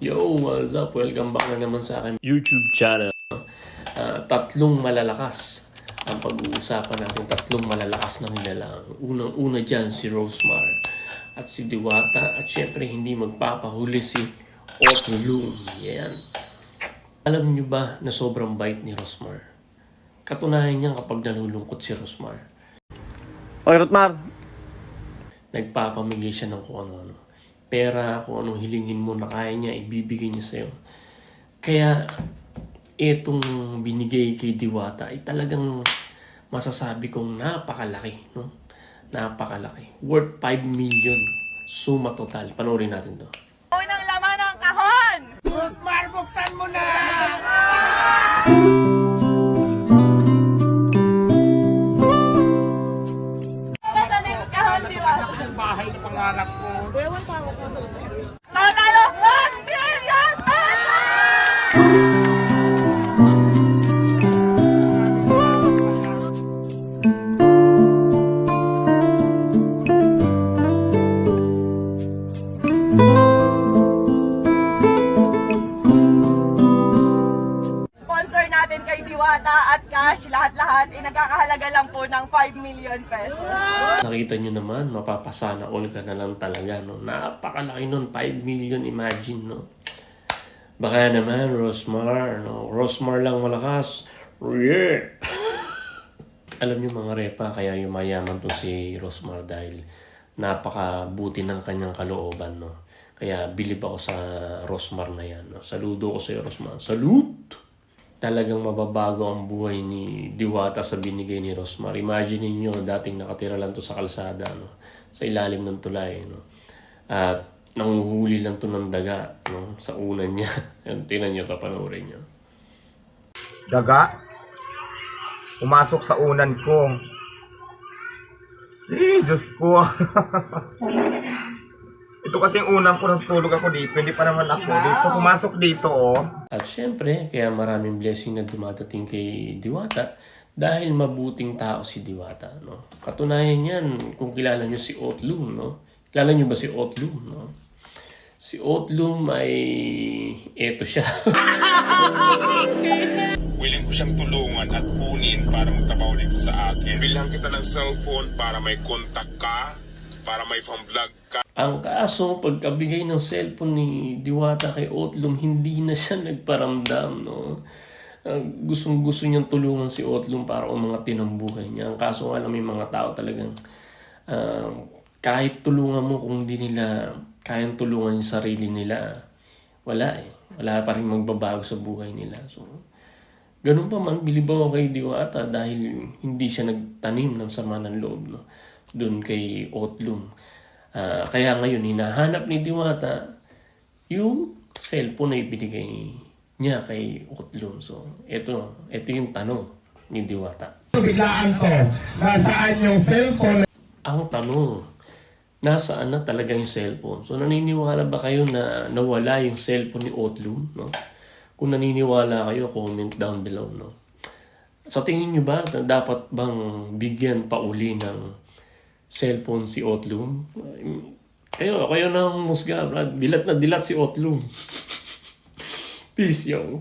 Yo, what's up? Welcome back na naman sa akin YouTube channel. Ah, tatlong malalakas ang pag-uusapan natin. Tatlong malalakas na nilalang. Unang-una dyan si Rosemar at si Diwata at syempre hindi magpapahuli si Otto Loom. Yan. Alam nyo ba na sobrang bait ni Rosmar? Katunayan niyan kapag nalulungkot si Rosmar. Okay, Rotmar. nagpapamigay siya ng kung ano-ano. Pera, kung anong hilingin mo na kaya niya, ibibigay niya sa'yo. Kaya, etong binigay kay Diwata ay talagang masasabi kong napakalaki. No? Napakalaki. Worth 5 million. Suma total. Panoorin natin to. Unang laman ng kahon! Rosmar, buksan mo na! Basta pangarap ko. Tatalo, 1 million pesos! Diwata at Cash, lahat-lahat, ay nagkakahalaga lang po ng 5 million pesos. Nakita nyo naman, mapapasana all ka na lang talaga. No? Napakalaki nun. 5 million, imagine. No? Baka naman, Rosmar. No? Rosmar lang malakas. Yeah. Alam niyo mga repa, kaya yumayaman to si Rosmar dahil napakabuti ng kanyang kalooban. No? Kaya bilib ako sa Rosmar na yan. No? Saludo ko sa iyo, Rosmar. Salute! Talagang mababago ang buhay ni Diwata sa binigay ni Rosmar. Imagine niyo dating nakatira lang to sa kalsada, no? sa ilalim ng tulay. No? At nanguhuli lang to ng daga no? sa unan niya. Yan, Tingnan niyo to, panoorin niyo. Daga? Pumasok sa unan ko. Eh, Diyos ko. Ito kasi yung unang ko natulog ako dito. Hindi pa naman ako dito. Pumasok dito, oh. At syempre, kaya maraming blessing na dumadating kay Diwata dahil mabuting tao si Diwata. No? Katunayan yan kung kilala niyo si Otlum. No? Kilala niyo ba si Otlum? No? Si Otlum ay... Eto siya. Willing ko siyang tulungan at kunin para magtrabaho dito sa akin. Bilhan kita ng cellphone para may contact ka, para may pang-vlog. Ang kaso, pagkabigay ng cellphone ni Diwata kay Otlum, hindi na siya nagparamdam, no? Uh, gustong gusto niyang tulungan si Otlum para umangat din ang buhay niya. Ang kaso nga lang may mga tao talagang uh, kahit tulungan mo kung hindi nila kayang tulungan yung sarili nila, wala eh. Wala pa rin magbabago sa buhay nila. So, ganun pa man, bilib ako kay Diwata dahil hindi siya nagtanim ng sama ng loob no? doon kay Otlum. Ah, kaya ngayon, hinahanap ni Diwata yung cellphone na ibinigay niya kay Otlum. So, eto, eto yung tanong ni Diwata. Biglaan to. Nasaan yung cellphone? Ang tanong, nasaan na talaga yung cellphone? So, naniniwala ba kayo na nawala yung cellphone ni Otlum? No? Kung naniniwala kayo, comment down below. No? Sa tingin nyo ba, dapat bang bigyan pa uli ng cellphone si Otlum? Kayo, kayo na ang musga, Brad. Dilat na dilat si Otlum. Peace, yo.